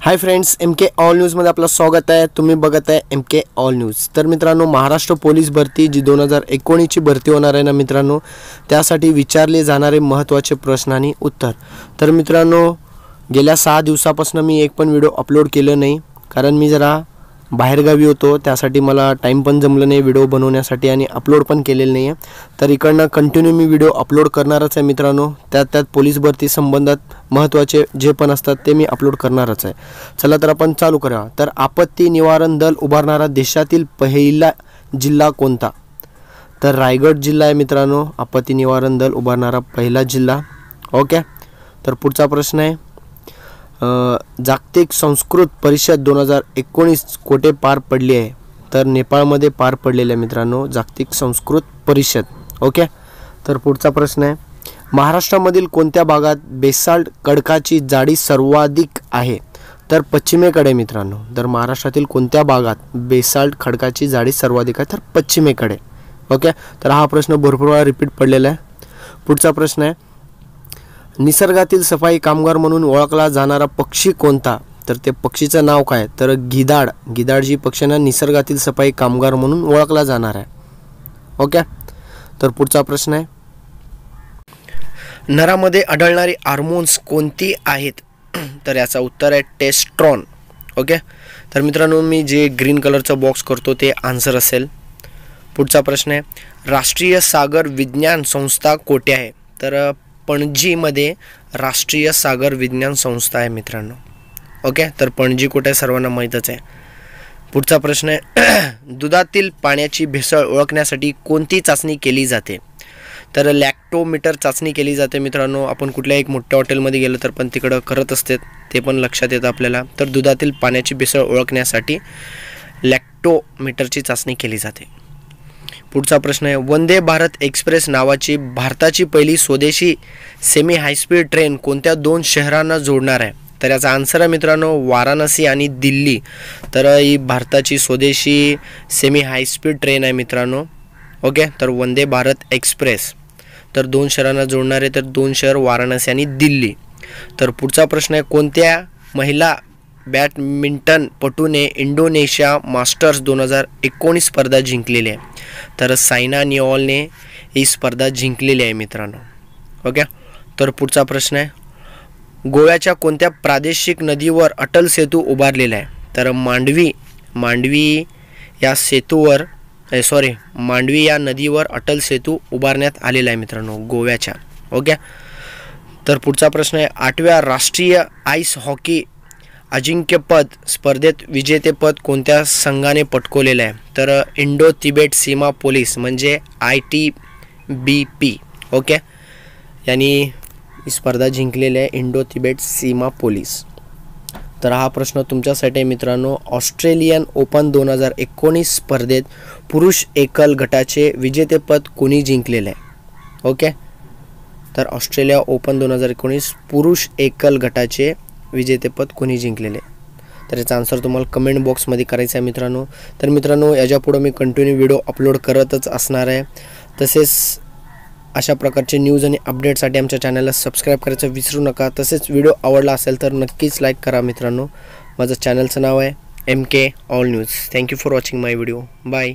Hi friends M K all न्यूजमध्ये आपलं स्वागत आहे. तुम्ही बघत आहे एम के ऑल न्यूज तर मित्रांनो महाराष्ट्र पोलीस भरती जी दोन हजार एकोणीसची भरती होणार आहे ना मित्रांनो त्यासाठी विचारले जाणारे महत्त्वाचे प्रश्न आणि उत्तर. तर मित्रांनो गेल्या सहा दिवसापासून मी एक पण व्हिडिओ अपलोड केलं नाही कारण मी जरा बाहेरगावी होतो त्यासाठी मला टाईम पण जमलं नाही व्हिडिओ बनवण्यासाठी आणि अपलोड पण केलेलं नाही आहे तर इकडनं कंटिन्यू मी व्हिडिओ अपलोड करणारच आहे मित्रांनो. त्यात त्यात पोलीस भरती संबंधात महत्त्वाचे जे पण असतात ते मी अपलोड करणारच आहे. चला तर आपण चालू करा तर आपत्ती निवारण दल उभारणारा देशातील पहिला जिल्हा कोणता? तर रायगड जिल्हा आहे मित्रांनो. आपत्ती निवारण दल उभारणारा पहिला जिल्हा. ओके तर पुढचा प्रश्न आहे. जागतिक संस्कृत परिषद दोन हजार एकोणीस कोठे पार पडली आहे? तर नेपाळमध्ये पार पडलेल्या आहे मित्रांनो जागतिक संस्कृत परिषद. ओके? तर पुढचा प्रश्न आहे. महाराष्ट्रामधील कोणत्या भागात बेसाल्ट खडकाची जाडी सर्वाधिक आहे? तर पश्चिमेकडे मित्रांनो तर महाराष्ट्रातील कोणत्या भागात बेसाल्ट खडकाची जाडी सर्वाधिक आहे? तर पश्चिमेकडे. ओके? तर हा प्रश्न भरपूर वेळा रिपीट पडलेला आहे. पुढचा प्रश्न आहे. निसर्गातील सफाई कामगार म्हणून ओळखला जाणारा पक्षी कोणता? तर ते पक्षीचं नाव काय? तर गिधाड गिधाड पक्ष्यांना निसर्गातील सफाई कामगार म्हणून ओळखला जाणार आहे. ओके? तर पुढचा प्रश्न आहे. नरामध्ये आढळणारी हार्मोन्स कोणती आहेत? तर याचा उत्तर आहे टेस्ट्रॉन. ओके? तर मित्रांनो मी जे ग्रीन कलरचं बॉक्स करतो ते आन्सर असेल. पुढचा प्रश्न आहे राष्ट्रीय सागर विज्ञान संस्था कोठे आहे? तर पणजीमध्ये राष्ट्रीय सागर विज्ञान संस्था आहे मित्रांनो. ओके? तर पणजी कुठे आहे? सर्वांना माहीतच आहे. पुढचा प्रश्न आहे. दुधातील पाण्याची भेसळ ओळखण्यासाठी कोणती चाचणी केली जाते? तर लॅक्टोमीटर चाचणी केली जाते मित्रांनो. आपण कुठल्याही एक मोठ्या हॉटेलमध्ये गेलो तर पण तिकडं करत असते. ते पण लक्षात येतं आपल्याला. तर दुधातील पाण्याची भेसळ ओळखण्यासाठी लॅक्टोमीटरची चाचणी केली जाते. पुढचा प्रश्न आहे वंदे भारत एक्सप्रेस नावाची भारताची पहिली स्वदेशी सेमी हायस्पीड ट्रेन कोणत्या दोन शहरांना जोडणार आहे? तर याचा आन्सर आहे मित्रांनो वाराणसी आणि दिल्ली. तर ही भारताची स्वदेशी सेमी हायस्पीड ट्रेन आहे मित्रांनो. ओके तर वंदे भारत एक्सप्रेस. तर दोन शहरांना जोडणारे तर दोन शहर वाराणसी आणि दिल्ली. तर पुढचा प्रश्न आहे कोणत्या महिला बॅडमिंटनपटूने इंडोनेशिया मास्टर्स दोन हजार एकोणीस स्पर्धा जिंकलेली आहे? तर सायना निओलने ही स्पर्धा जिंकलेली आहे मित्रांनो. ओके? तर पुढचा प्रश्न आहे. गोव्याच्या कोणत्या प्रादेशिक नदीवर अटल सेतू उभारलेला आहे? तर मांडवी मांडवी या सेतूवर सॉरी मांडवी या नदीवर अटल सेतू उभारण्यात आलेला आहे मित्रांनो गोव्याच्या. ओके? तर पुढचा प्रश्न आहे आठव्या राष्ट्रीय आईस हॉकी अजिंक्यपद स्पर्धेत विजेतेपद कोणत्या संघाने पटकवलेलं आहे? तर इंडो तिबेट सीमा पोलीस म्हणजे I T B P okay? यांनी ही स्पर्धा जिंकलेली आहे इंडो तिबेट सीमा पोलीस. तर हा प्रश्न तुमच्यासाठी मित्रांनो. ऑस्ट्रेलियन ओपन दोन हजार एकोणीस स्पर्धेत पुरुष एकल गटाचे विजेतेपद कोणी जिंकलेलं आहे? ओके? तर ऑस्ट्रेलिया ओपन दोन हजार एकोणीस पुरुष एकल गटाचे विजेतेपद कोणी जिंकलेले तर याचा आन्सर तुम्हाला कमेंट बॉक्समध्ये करायचा आहे मित्रांनो. तर मित्रांनो याच्यापुढं मी कंटिन्यू व्हिडिओ अपलोड करतच असणार आहे. तसेच अशा प्रकारचे न्यूज आणि अपडेटसाठी आमच्या चॅनलला सबस्क्राईब करायचं विसरू नका. तसेच व्हिडिओ आवडला असेल तर नक्कीच लाईक करा मित्रांनो. माझं चॅनलचं नाव आहे M K all news thank you for watching my video bye